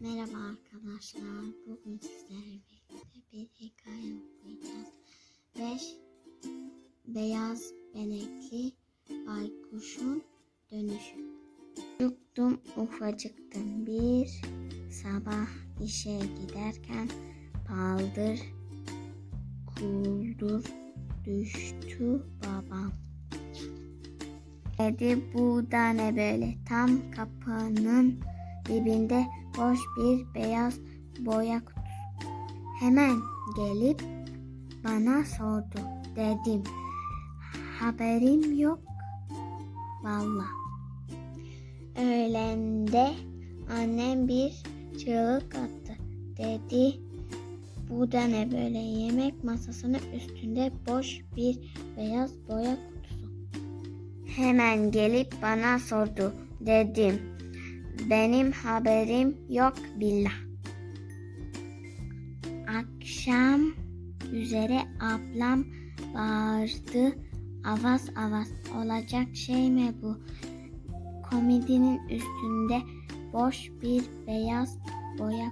Merhaba arkadaşlar. Bugün sizlerle birlikte bir hikaye okuyacağız. Beş beyaz benekli baykuşun dönüşü. Çocuktum ufacıktım bir sabah işe giderken paldır kuldur düştü babam. Dedi bu da ne böyle tam kapının dibinde boş bir beyaz boya kutusu. Hemen gelip bana sordu. Dedim haberim yok valla. Öğlende annem bir çığlık attı. Dedi bu da ne böyle yemek masasının üstünde boş bir beyaz boya kutusu. Hemen gelip bana sordu. Dedim benim haberim yok billah. Akşam üzere ablam bağırdı. Avaz avaz olacak şey mi bu? Komedinin üstünde boş bir beyaz boya.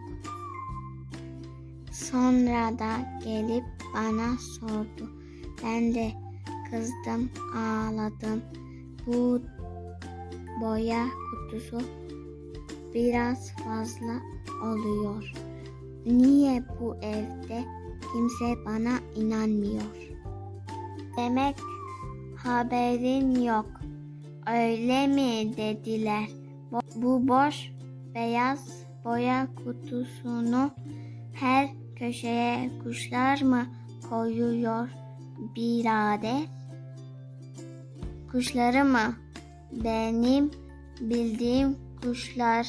Sonra da gelip bana sordu. Ben de kızdım, ağladım. Bu boya kutusu biraz fazla oluyor. Niye bu evde kimse bana inanmıyor? Demek haberin yok. Öyle mi dediler? Bu boş beyaz boya kutusunu her köşeye kuşlar mı koyuyor birader? Kuşları mı? Benim bildiğim kuşlar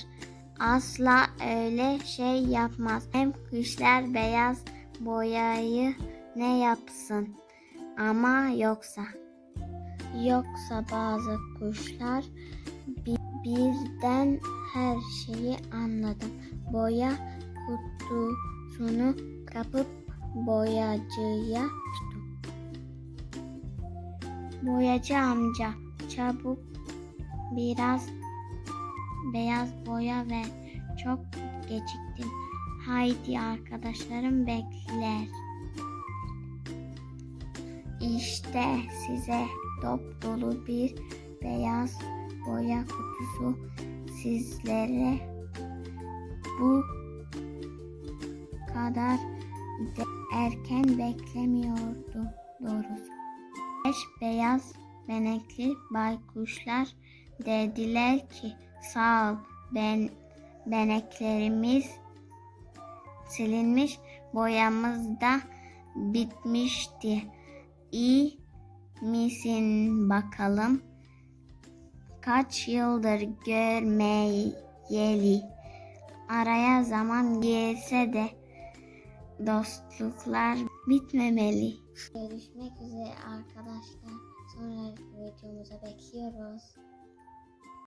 asla öyle şey yapmaz. Hem kuşlar beyaz boyayı ne yapsın? Ama yoksa yoksa bazı kuşlar bi- birden her şeyi anladım. Boya kutusunu kapıp boyacıya tuttum. Boyacı amca çabuk biraz beyaz boya ver. Çok geciktim. Haydi arkadaşlarım bekler. İşte size dop dolu bir beyaz boya kutusu sizlere bu kadar de erken beklemiyordum doğrusu. Beş beyaz benekli baykuşlar dediler ki sağ ol ben beneklerimiz silinmiş boyamız da bitmişti. İyi misin bakalım? Kaç yıldır görmeyeli. Araya zaman girse de dostluklar bitmemeli. Görüşmek üzere arkadaşlar. Sonraki videomuza bekliyoruz.